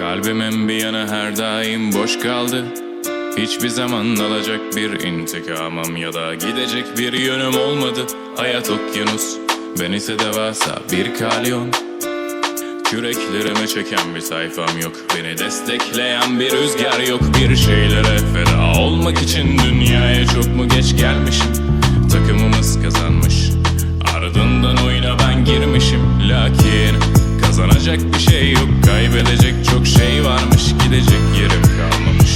Kalbimin bir yanı her daim boş kaldı. Hiçbir zaman alacak bir intikamım ya da gidecek bir yönüm olmadı. Hayat okyanus, ben ise devasa bir kalyon. Küreklerime çeken bir sayfam yok. Beni destekleyen bir rüzgar yok. Bir şeylere feda olmak için dünyaya çok mu geç gelmişim? Takımımız kazanmış. Ardından oyuna ben girmişim. Lakin kazanacak bir şey yok. Kaybedecek şey varmış Gidecek yerim kalmamış.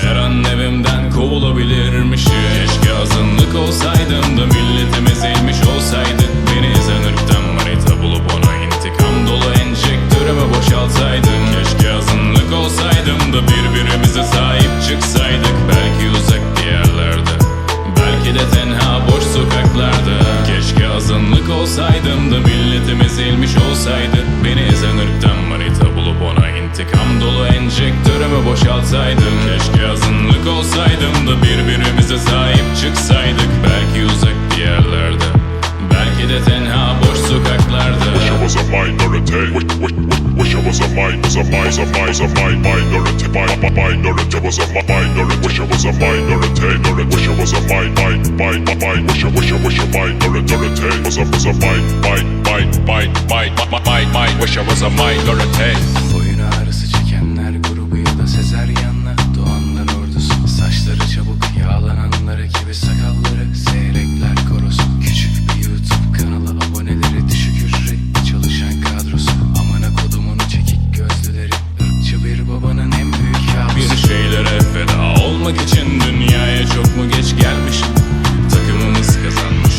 Her an evimden kovulabilirmişim Keşke azınlık olsaydım da milletim ezilmiş olsaydı. Beni ezen ırktan manita bulup ona intikam dolu enjektörümü boşaltsaydım Keşke azınlık olsaydım da birbirimize sahip çıksaydık. Belki uzak diyarlarda Belki de tenha boş sokaklarda. Keşke azınlık olsaydım da milletim ezilmiş olsaydı. Beni ezen ırktan intikam dolu enjektörümü boşaltsaydım Keşke azınlık olsaydım da birbirimize sahip çıksaydık Belki uzak diyarlarda Belki de tenha boş sokaklarda Wish I was a minority. Wish, wish, wish, I was a mind, was a mind, was a minority. Mi- mi- minority was a mi- minority. Wish I was a minority. minority. Wish I was a mind. Wish I, wish I, wish I minority. Was a, was a mind. Wish I was a minority. Olmak için dünyaya çok mu geç gelmişim Takımımız kazanmış.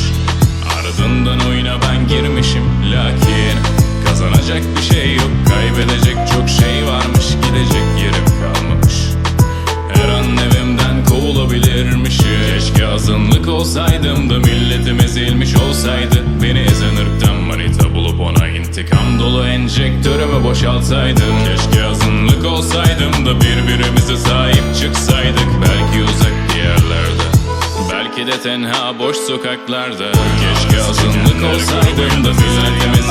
Ardından oyuna ben girmişim. Lakin kazanacak bir şey yok. Kaybedecek çok şey varmış. Gidecek yerim kalmamış. Her an evimden kovulabilirmişim. Keşke azınlık olsaydım da milletim ezilmiş olsaydı. Beni ezen enjektörümü boşaltsaydım? Keşke azınlık olsaydım da birbirimize sahip çıksaydık. Belki uzak diyarlarda Belki de tenha boş sokaklarda. Keşke azınlık olsaydım da milletim